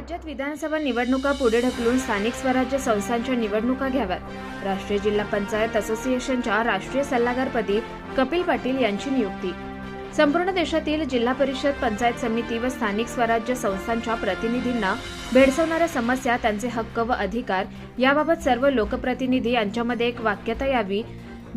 राज्यात विधानसभा निवडणुका पुढे ढकलून स्थानिक स्वराज्य संस्थांच्या निवडणुका घ्याव्यात. राष्ट्रीय जिल्हा पंचायत असोसिएशनच्या राष्ट्रीय सल्लागारपदी कपिल पाटील यांची नियुक्ती. संपूर्ण देशातील जिल्हा परिषद पंचायत समिती व स्थानिक स्वराज्य संस्थांच्या प्रतिनिधींना भेडसावणाऱ्या समस्या त्यांचे हक्क व अधिकार याबाबत सर्व लोकप्रतिनिधी यांच्यामध्ये एक वाक्यता यावी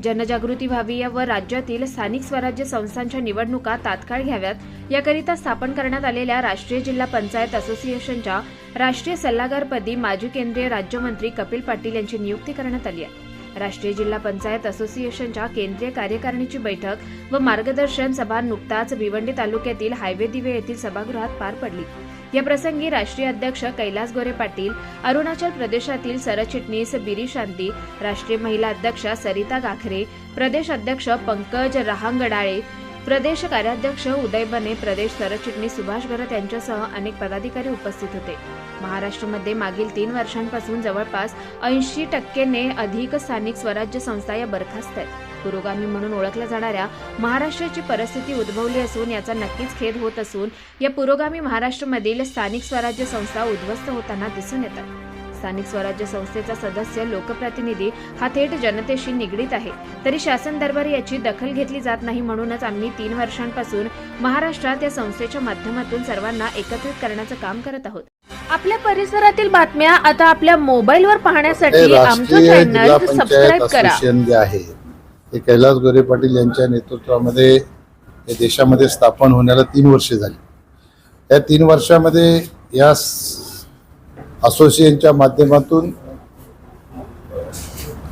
जनजागृती व्हावी व राज्यातील स्थानिक स्वराज्य संस्थांच्या निवडणुका तात्काळ घ्याव्यात. याकरिता स्थापन करण्यात आलेल्या राष्ट्रीय जिल्हा पंचायत असोसिएशनच्या राष्ट्रीय सल्लागारपदी माजी केंद्रीय राज्यमंत्री कपिल पाटील यांची नियुक्ती करण्यात आली आहे. राष्ट्रीय जिल्हा पंचायत असोसिएशनच्या केंद्रीय कार्यकारिणीची बैठक व मार्गदर्शन सभा नुकताच भिवंडी तालुक्यातील हायवे दिवे येथील सभागृहात पार पडली. या प्रसंगी राष्ट्रीय अध्यक्ष कैलास गोरे पाटील अरुणाचल प्रदेशातील सरचिटणीस बिरी शांती राष्ट्रीय महिला अध्यक्ष सरिता गाखरे प्रदेश अध्यक्ष पंकज रहांगडाळे प्रदेश कार्याध्यक्ष उदय बने प्रदेश सरचिटणीस सुभाष गरत यांच्यासह अनेक पदाधिकारी उपस्थित होते. महाराष्ट्रामध्ये मागील तीन वर्षांपासून जवळपास ऐंशी टक्केने अधिक स्थानिक स्वराज्य संस्था या बरखास्त आहेत. पुरोगामी म्हणून ओळखल्या जाणाऱ्या महाराष्ट्राची परिस्थिती उद्भवली असून याचा नक्कीच खेद होत असून या पुरोगामी महाराष्ट्रामधील स्थानिक स्वराज्य संस्था उद्ध्वस्त होताना दिसून येतात. स्थानिक स्वराज्य संस्थेचा सदस्य लोकप्रतिनिधी हा थेट जनतेशी निगडीत आहे. तरी शासन दरबारी याची दखल घेतली जात नाही म्हणूनच आम्ही तीन वर्षांपासून महाराष्ट्रात या संस्थेच्या माध्यमातून सर्वांना एकत्रित करण्याचं काम करत आहोत. आपल्या परिसरातील बातम्या आता आपल्या मोबाईलवर पाहण्यासाठी आमचं चॅनल सबस्क्राईब करा. जे आहे ते कैलास गोरे पाटील यांच्या नेतृत्वामध्ये देशामध्ये स्थापन होण्याला तीन वर्षे झाली. या तीन वर्षामध्ये या असोसिएशनच्या माध्यमातून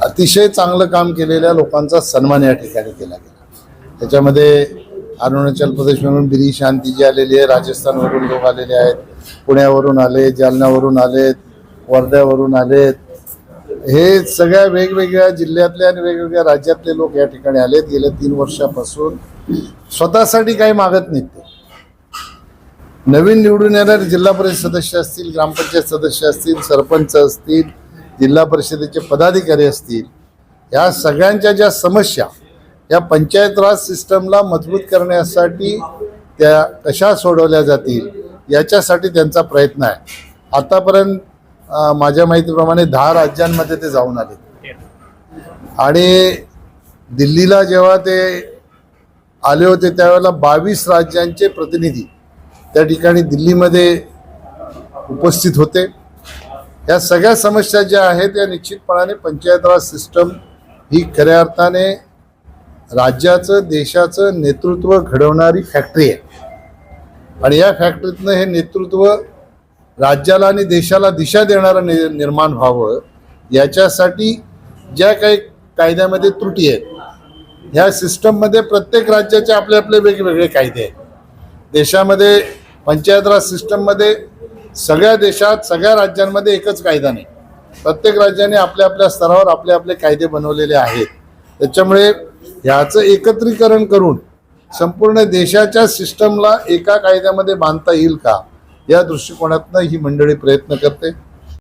अतिशय चांगलं काम केलेल्या लोकांचा सन्मान या ठिकाणी केला गेला. त्याच्यामध्ये अरुणाचल प्रदेशमधून बिरी शांती जी आलेली आहे राजस्थानवरून लोक आलेले आहेत पुण्यावरून आले जालन्यावरून आलेत वर्ध्यावरून आलेत हे सगळ्या वेगवेगळ्या जिल्ह्यातले आणि वेगवेगळ्या राज्यातले लोक या ठिकाणी आलेत. गेल्या तीन वर्षापासून स्वतःसाठी काही मागत नाहीत ते. नवीन निवडून येणारे जिल्हा परिषद सदस्य असतील ग्रामपंचायत सदस्य असतील सरपंच असतील जिल्हा परिषदेचे पदाधिकारी असतील या सगळ्यांच्या ज्या समस्या या पंचायत राज सिस्टमला मजबूत करण्यासाठी त्या कशा सोडवल्या जातील याच्यासाठी त्यांचा प्रयत्न आहे. आतापर्यंत माझ्या माहितीप्रमाणे दहा राज्यांमध्ये ते जाऊन आले. आणि दिल्लीला जेव्हा ते आले होते त्यावेळेला बावीस राज्यांचे प्रतिनिधी त्या ठिकाणी दिल्लीमध्ये उपस्थित होते. या सगळ्या समस्या ज्या आहेत या निश्चितपणाने पंचायत राज सिस्टम ही खऱ्या अर्थाने राज्याचं देशाचं नेतृत्व घडवणारी फॅक्टरी आहे. आणि या फॅक्टरीतनं हे नेतृत्व राज्याला आणि देशाला दिशा देणारं नि निर्माण व्हावं याच्यासाठी ज्या काही कायद्यामध्ये त्रुटी आहेत ह्या सिस्टममध्ये प्रत्येक राज्याचे आपले आपले वेगवेगळे कायदे आहेत. देशामध्ये पंचायत राज सिस्टममध्ये सगळ्या देशात सगळ्या राज्यांमध्ये एकच कायदा नाही. प्रत्येक राज्याने आपल्या आपल्या स्तरावर आपले आपले कायदे बनवलेले आहेत. त्याच्यामुळे ह्याचं एकत्रीकरण करून संपूर्ण देशाच्या सिस्टमला एका कायद्यामध्ये बांधता येईल का? या दृष्टिकोनातनं ही मंडळी प्रयत्न करते.